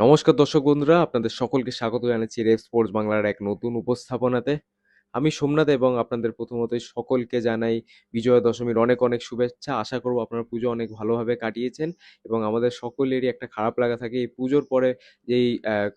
নমস্কার দর্শক বন্ধুরা আপনাদের সকলকে স্বাগত জানাচ্ছি রেফ স্পোর্টস বাংলার এক নতুন উপস্থাপনাতে। আমি সোমনাথ এবং আপনাদের প্রথমত সকলকে জানাই বিজয়া দশমীর অনেক অনেক শুভেচ্ছা। আশা করব আপনারা পুজো অনেক ভালোভাবে কাটিয়েছেন এবং আমাদের সকলেরই একটা খারাপ লাগা থাকে। এই পুজোর পরে যেই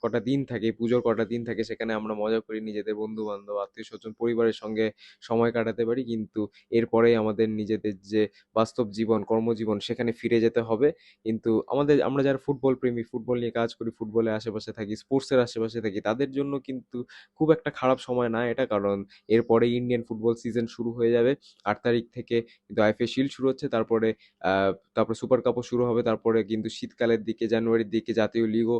কটা দিন থাকে পুজোর কটা দিন থাকে সেখানে আমরা মজা করি নিজেদের বন্ধু বান্ধব আত্মীয় স্বজন, পরিবারের সঙ্গে সময় কাটাতে পারি। কিন্তু এরপরেই আমাদের নিজেদের যে বাস্তব জীবন, কর্মজীবন সেখানে ফিরে যেতে হবে। কিন্তু আমাদের, আমরা যারা ফুটবল প্রেমী, ফুটবল নিয়ে কাজ করি, ফুটবলের আশেপাশে থাকি, স্পোর্টসের আশেপাশে থাকি, তাদের জন্য কিন্তু খুব একটা খারাপ সময় না। এটা কারণ এরপরে ইন্ডিয়ান ফুটবল সিজন শুরু হয়ে যাবে। আট তারিখ থেকে কিন্তু আইএফএ শিল্ড শুরু হচ্ছে, তারপরে তারপরে সুপার কাপও শুরু হবে, তারপরে কিন্তু শীতকালের দিকে জানুয়ারির দিকে জাতীয় লিগও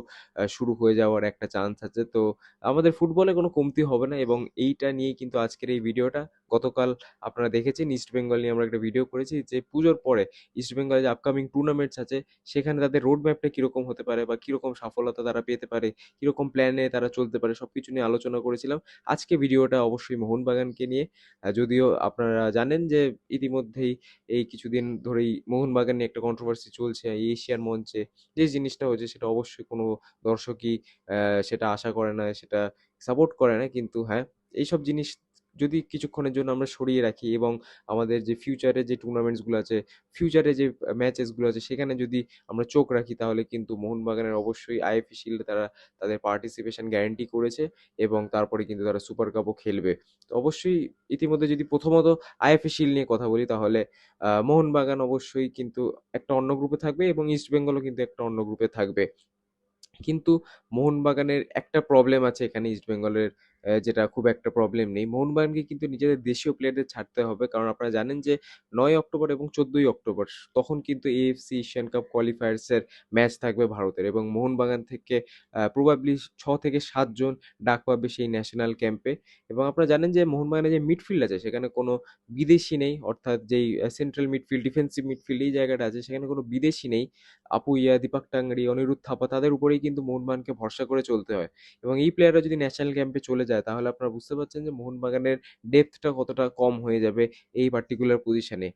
শুরু হয়ে যাওয়ার একটা চান্স আছে। তো আমাদের ফুটবলে কোনো কমতি হবে না এবং এইটা নিয়েই কিন্তু আজকের এই ভিডিওটা, গতকাল আপনারা দেখেছেন ইস্ট বেঙ্গল নিয়ে আমরা একটা ভিডিও করেছি যে পুজোর পরে ইস্ট বেঙ্গলে যে আপকামিং টুর্নামেন্টস আছে, সেখানে তাদের রোড ম্যাপটা কীরকম হতে পারে বা কীরকম সফলতা তারা পেতে পারে, কীরকম প্ল্যানে তারা চলতে পারে সব কিছু নিয়ে আলোচনা করেছিলাম। আজকে ভিডিওটা অবশ্যই মোহনবাগানকে নিয়ে। যদিও আপনারা জানেন যে ইতিমধ্যেই এই কিছুদিন ধরেই মোহনবাগান নিয়ে একটা কন্ট্রোভার্সি চলছে, এই এশিয়ার মঞ্চে। যে জিনিসটা হয়েছে সেটা অবশ্যই কোনো দর্শকই সেটা আশা করে না, সেটা সাপোর্ট করে না। কিন্তু হ্যাঁ এইসব জিনিস যদি কিছুক্ষণের জন্য আমরা সরিয়ে রাখি এবং আমাদের যে ফিউচারে যে টুর্নামেন্টসগুলো আছে ফিউচারে যে ম্যাচেসগুলো আছে সেখানে যদি আমরা চোখ রাখি তাহলে কিন্তু মোহনবাগানের অবশ্যই আইএফএ শিল্ডে তারা তাদের পার্টিসিপেশন গ্যারান্টি করেছে এবং তারপরে কিন্তু তারা সুপার কাপও খেলবে। তো অবশ্যই ইতিমধ্যে যদি প্রথমত আইএফএ শিল্ড নিয়ে কথা বলি তাহলে মোহনবাগান অবশ্যই কিন্তু একটা অন্য গ্রুপে থাকবে এবং ইস্ট বেঙ্গলও কিন্তু একটা অন্য গ্রুপে থাকবে। কিন্তু মোহনবাগানের একটা প্রবলেম আছে এখানে ইস্ট বেঙ্গলের আহ, যেটা খুব একটা প্রবলেম নেই। মোহনবাগানকে কিন্তু নিজেদের দেশীয় প্লেয়ারদের ছাড়তে হবে। কারণ আপনারা জানেন যে, নয় অক্টোবর এবং চোদ্দই অক্টোবর তখন কিন্তু এএফসি এশিয়ান কাপ কোয়ালিফায়ার্সের ম্যাচ থাকবে ভারতের এবং মোহনবাগান থেকে প্রবাবলি ছ থেকে সাতজন ডাক পাবে সেই ন্যাশনাল ক্যাম্পে এবং আপনারা জানেন যে মোহনবাগানের যে মিডফিল্ড আছে, সেখানে কোনো বিদেশি নেই। অর্থাৎ যেই সেন্ট্রাল মিডফিল্ড ডিফেন্সিভ মিডফিল্ড এই জায়গাটা আছে, সেখানে কোনো বিদেশি নেই। আপুইয়া দীপক টাংরি, অনিরুদ্ধ থাপা, তাদের উপরেই কিন্তু মোহনবাগানকে ভরসা করে চলতে হয়। এবং এই প্লেয়াররা যদি ন্যাশনাল ক্যাম্পে চলে যায় তাহলে আপনারা বুঝতে পারছেন যে মোহনবাগানের ডেপথটা কতটা কম হয়ে যাবে এই পার্টিকুলার পজিশনে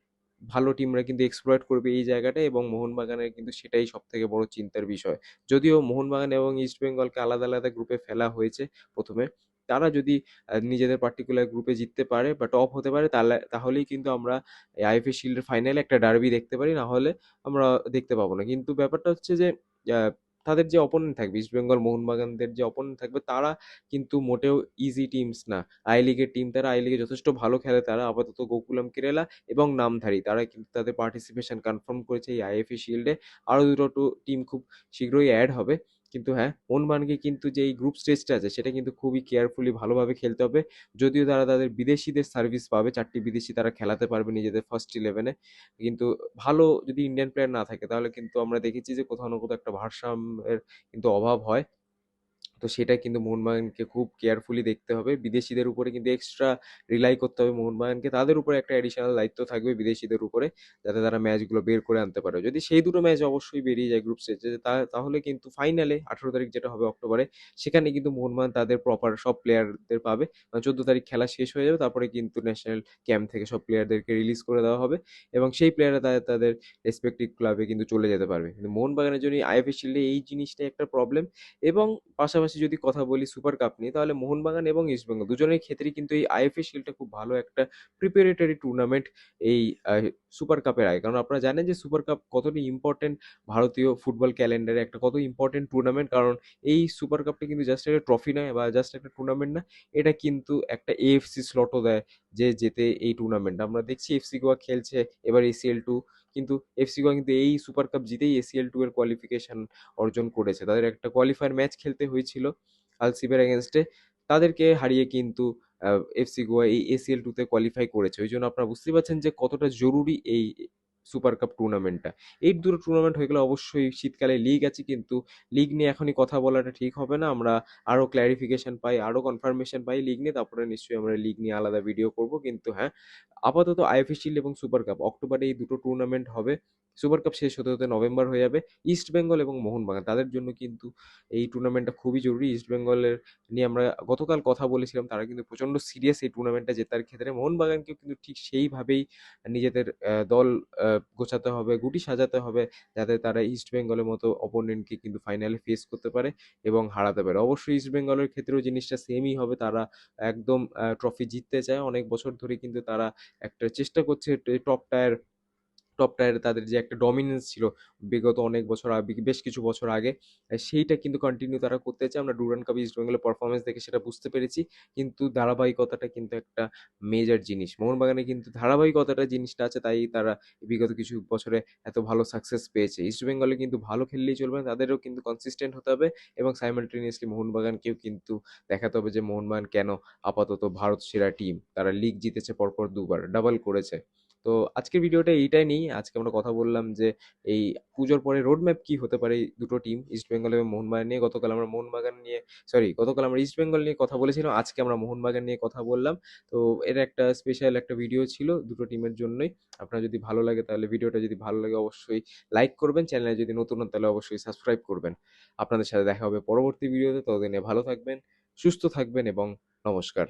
ভালো টিমরা কিন্তু এক্সপ্লয়েট করবে এই জায়গাটা এবং মোহনবাগানের কিন্তু সেটাই সব থেকে বড় চিন্তার বিষয়। যদিও মোহনবাগান এবং ইস্ট বেঙ্গলকে আলাদা আলাদা গ্রুপে ফেলা হয়েছে প্রথমে, তারা যদি নিজেদের পার্টিকুলার গ্রুপে জিততে পারে বা টপ হতে পারে, তাহলে, তাহলেই কিন্তু আমরা আইএফএ শিল্ডের ফাইনালে একটা ডার্বি দেখতে পারি, না হলে আমরা দেখতে পাবো না। কিন্তু ব্যাপারটা হচ্ছে যে তাদের যে অপোনেন্ট থাকবে ইস্ট বেঙ্গল মোহনবাগানদের যে অপোনেন্ট থাকবে, তারা কিন্তু মোটেও ইজি টিমস না। আই লিগের টিম তারা আই লিগে যথেষ্ট ভালো খেলে, তারা আপাতত গোকুলাম কেরালা এবং নামধারী। তারা কিন্তু তাদের পার্টিসিপেশন কনফার্ম করেছে এই আইএফএ শিল্ডে আরও দুটো টিম খুব শীঘ্রই অ্যাড হবে। কিন্তু হ্যাঁ মোহনবাগানকে কিন্তু যে এই গ্রুপ স্টেজটা আছে, সেটা কিন্তু খুবই কেয়ারফুলি ভালোভাবে খেলতে হবে। যদিও তারা তাদের বিদেশিদের সার্ভিস পাবে, চারটি বিদেশি তারা খেলাতে পারবে নিজেদের ফার্স্ট ইলেভেনে কিন্তু ভালো যদি ইন্ডিয়ান প্লেয়ার না থাকে, তাহলে কিন্তু আমরা দেখেছি যে কোথাও না কোথাও একটা ভারসাম্যের কিন্তু অভাব হয়। তো সেটা কিন্তু মোহনবাগানকে খুব কেয়ারফুলি দেখতে হবে। বিদেশিদের উপরে কিন্তু এক্সট্রা রিলাই করতে হবে মোহনবাগানকে। তাদের উপরে একটা অ্যাডিশনাল দায়িত্ব থাকবে বিদেশিদের উপরে, যাতে তারা ম্যাচগুলো বের করে আনতে পারে। যদি সেই দুটো ম্যাচ অবশ্যই বেরিয়ে যায় গ্রুপ স্টেজে তাহলে কিন্তু ফাইনালে আঠেরো তারিখ যেটা হবে অক্টোবরে, সেখানে কিন্তু মোহনবাগান তাদের প্রপার সব প্লেয়ারদের পাবে। চোদ্দ তারিখ খেলা শেষ হয়ে যাবে, তারপরে কিন্তু ন্যাশনাল ক্যাম্প থেকে সব প্লেয়ারদেরকে রিলিজ করে দেওয়া হবে এবং সেই প্লেয়াররা তাদের তাদের রেসপেক্টিভ ক্লাবে কিন্তু চলে যেতে পারবে। কিন্তু মোহনবাগানের জন্য আইএফএ শিল্ডে এই জিনিসটা একটা প্রবলেম এবং পাশাপাশি যদি কথা বলি সুপার কাপ নিয়ে, তাহলে মোহনবাগান এবং ইস্টবেঙ্গল দুজনের ক্ষেত্রেই কিন্তু এই আইএফএ শিল্ডটা খুব ভালো একটা প্রিপারেটরি টুর্নামেন্ট এই সুপার কাপের আগে। কারণ আপনারা জানেন যে সুপার কাপ কতটা ইম্পর্টেন্ট ভারতীয় ফুটবল ক্যালেন্ডারে একটা, কত ইম্পর্টেন্ট টুর্নামেন্ট কারণ এই সুপার কাপটা কিন্তু জাস্ট একটা ট্রফি নয় বা জাস্ট একটা টুর্নামেন্ট না, এটা কিন্তু একটা এএফসি স্লটও দেয় যে যেতে এই টুর্নামেন্ট আমরা দেখছি এফসি গোয়া খেলছে, এবার এসিএল টু কিন্তু এফসি গোয়া কিন্তু এই সুপার কাপ জিতেই এসিএল টু এর কোয়ালিফিকেশন অর্জন করেছে। তাদের একটা কোয়ালিফায়ার ম্যাচ খেলতে হয়েছিল আলসিবের এগেনস্টে তাদেরকে হারিয়ে কিন্তু এফসি গোয়া এই এসিএল টুতে কোয়ালিফাই করেছে। ওই জন্য আপনারা বুঝতেই পারছেন যে কতটা জরুরি এই সুপার কাপ টুর্নামেন্টটা এই দুটো টুর্নামেন্ট হয়ে গেলে অবশ্যই শীতকালে লিগ আছে কিন্তু লিগ নিয়ে এখনই কথা বলাটা ঠিক হবে না। আমরা আরও ক্ল্যারিফিকেশন পাই আরও কনফার্মেশন পাই লিগ নিয়ে, তারপরে নিশ্চয়ই আমরা লিগ নিয়ে আলাদা ভিডিও করব। কিন্তু হ্যাঁ আপাতত আইএফএ শিল্ড এবং সুপার কাপ অক্টোবরে এই দুটো টুর্নামেন্ট হবে। সুপার কাপ শেষ হতে হতে নভেম্বর হয়ে যাবে। ইস্ট বেঙ্গল এবং মোহনবাগান তাদের জন্য কিন্তু এই টুর্নামেন্টটা খুবই জরুরি। ইস্ট বেঙ্গলের নিয়ে আমরা গতকাল কথা বলেছিলাম, তারা কিন্তু প্রচণ্ড সিরিয়াস এই টুর্নামেন্টটা জেতার ক্ষেত্রে। মোহনবাগানকেও কিন্তু ঠিক সেইভাবেই নিজেদের দল গোছাতে হবে, গুটি সাজাতে হবে, যাতে তারা ইস্ট বেঙ্গলের মতো অপোনেন্টকে কিন্তু ফাইনালে ফেস করতে পারে এবং হারাতে পারে। অবশ্যই ইস্ট বেঙ্গলের ক্ষেত্রেও জিনিসটা সেমই হবে। তারা একদম ট্রফি জিততে চায়। অনেক বছর ধরে কিন্তু তারা একটা চেষ্টা করছে টপ টায়ার টপ টায়ারে তাদের যে একটা ডমিনেন্স ছিল বিগত অনেক বছর আগে বেশ কিছু বছর আগে সেইটা কিন্তু কন্টিনিউ তারা করতে চায়। আমরা ডুরান কাপ ইস্ট বেঙ্গলের পারফরমেন্স দেখে সেটা বুঝতে পেরেছি। কিন্তু ধারাবাহিকতাটা কিন্তু একটা মেজর জিনিস। মোহনবাগানে কিন্তু ধারাবাহিকতাটা জিনিসটা আছে, তাই তারা বিগত কিছু বছরে এত ভালো সাকসেস পেয়েছে। ইস্ট বেঙ্গলে কিন্তু ভালো খেললেই চলবে না, তাদেরও কিন্তু কনসিস্টেন্ট হতে হবে এবং সাইমালটেনিয়াসলি মোহনবাগানকেও কিন্তু দেখাতে হবে যে মোহনবাগান কেন আপাতত ভারত সেরা টিম তারা লিগ জিতেছে পরপর দুবার ডাবল করেছে। তো আজকের ভিডিওটা এইটাই নেই। আজকে আমরা কথা বললাম যে এই পুজোর পরে রোড ম্যাপ কি হতে পারে দুটো টিম ইস্ট বেঙ্গল এবং মোহনবাগান নিয়ে। গতকাল আমরা মোহনবাগান নিয়ে সরি গতকাল আমরা ইস্ট বেঙ্গল নিয়ে কথা বলেছিলাম। আজকে আমরা মোহনবাগান নিয়ে কথা বললাম। তো এর একটা স্পেশাল একটা ভিডিও ছিল দুটো টিমের জন্যই। আপনার যদি ভালো লাগে তাহলে ভিডিওটা যদি ভালো লাগে অবশ্যই লাইক করবেন। চ্যানেলে যদি নতুন হন তাহলে অবশ্যই সাবস্ক্রাইব করবেন। আপনাদের সাথে দেখা হবে পরবর্তী ভিডিওতে ততদিনে ভালো থাকবেন, সুস্থ থাকবেন এবং নমস্কার।